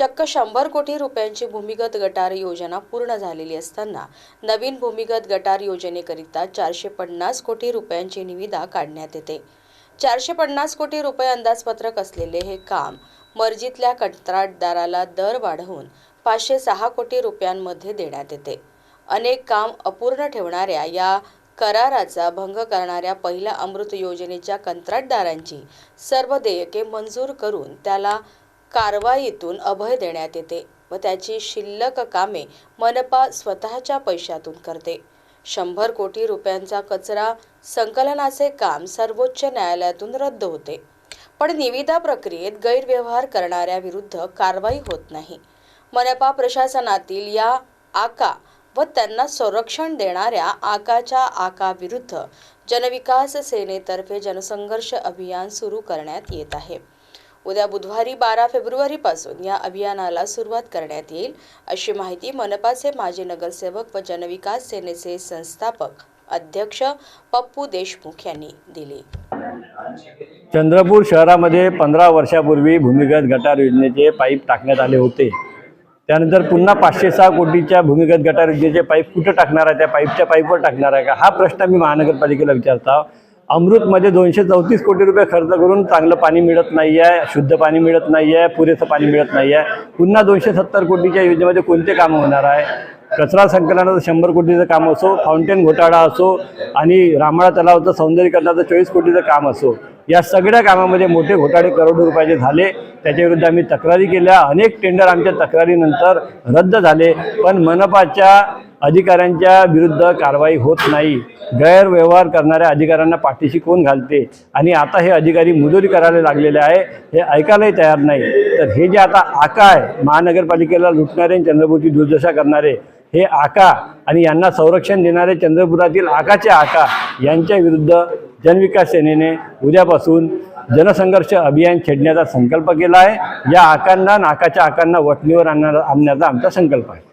चक्क शंभर कोटी रुपयांची भूमिगत गटार योजना पूर्ण झालेली असताना नवीन भूमिगत गटार योजनेकरिता चारशे पन्नास कोटी रुपयांची निविदा काढण्यात येते. चारशे पन्नास कोटी रुपये अंदाजपत्रक असलेले हे काम मर्जीतल्या कंत्राटदाराला दर वाढवून पाचशे सहा कोटी रुपयांमध्ये देण्यात येते. अनेक काम अपूर्ण ठेवणाऱ्या या कराराचा भंग करणाऱ्या पहिल्या अमृत योजनेच्या कंत्राटदारांची सर्व देयके मंजूर करून त्याला कारवाईतून अभय देण्यात येते व त्याची शिल्लक कामे मनपा स्वतःच्या पैशातून करते. शंभर कोटी रुपयांचा कचरा संकलनाचे काम सर्वोच्च न्यायालयातून रद्द होते. पण निविदा प्रक्रियेत गैरव्यवहार करणाऱ्या विरुद्ध कारवाई होत नाही. मनपा प्रशासनातील या आका व त्यांना संरक्षण देणाऱ्या आकाच्या आकाविरुद्ध जनविकास सेनेतर्फे जनसंघर्ष अभियान सुरू करण्यात येत आहे. उद्या बुधवारी बारा फेब्रुवारीपासून या अभियानाला सुरुवात करण्यात येईल अशी माहिती मनपाचे माजी नगरसेवक व जनविकास सेनेचे संस्थापक अध्यक्ष पप्पू देशमुख यांनी दिली. चंद्रपूर शहरामध्ये पंधरा वर्षापूर्वी भूमिगत गटार योजनेचे पाईप टाकण्यात आले होते. त्यानंतर पुन्हा पाचशे सहा कोटीच्या भूमिगत गटार योजनेचे पाईप कुठं टाकणार आहे त्या पाईपच्या पाईपवर टाकणार आहे का? हा प्रश्न मी महानगरपालिकेला विचारता अमृतमध्ये दोनशे चौतीस कोटी रुपये खर्च करून चांगलं पाणी मिळत नाही आहे शुद्ध पाणी मिळत नाही आहे पुरेसं पाणी मिळत नाही आहे पुन्हा दोनशे सत्तर कोटीच्या योजनेमध्ये कोणते कामं होणार आहे? कचरा संकलनाचं शंभर कोटीचं काम असो फाउंटेन घोटाळा असो आणि रामळा तलावाचं सौंदर्यीकरणाचं चोवीस कोटीचं काम असो या सगळ्या कामामध्ये मोठे घोटाळे करोडो रुपयाचे झाले. त्याच्याविरुद्ध आम्ही तक्रारी केल्या. अनेक टेंडर आमच्या तक्रारीनंतर रद्द झाले. पण मनपाच्या अधिकाऱ्यांच्या विरुद्ध कारवाई होत नाही. गैरव्यवहार करणाऱ्या अधिकाऱ्यांना पाठीशी कोण घालते? आणि आता हे अधिकारी मुजुरी करायला लागलेले आहे हे ऐकायलाही तयार नाही. तर हे जे आता आका आहे महानगरपालिकेला लुटणारे आणि चंद्रपूरची दुर्दशा करणारे हे आका आणि यांना संरक्षण देणारे चंद्रपुरातील आकाचे आका यांच्या विरुद्ध जनविकास सेनेने उद्यापासून जनसंघर्ष अभियान छेडण्याचा संकल्प केला आहे. या आकांना नाकाच्या आकांना वटणीवर आणणार आणण्याचा आमचा संकल्प आहे.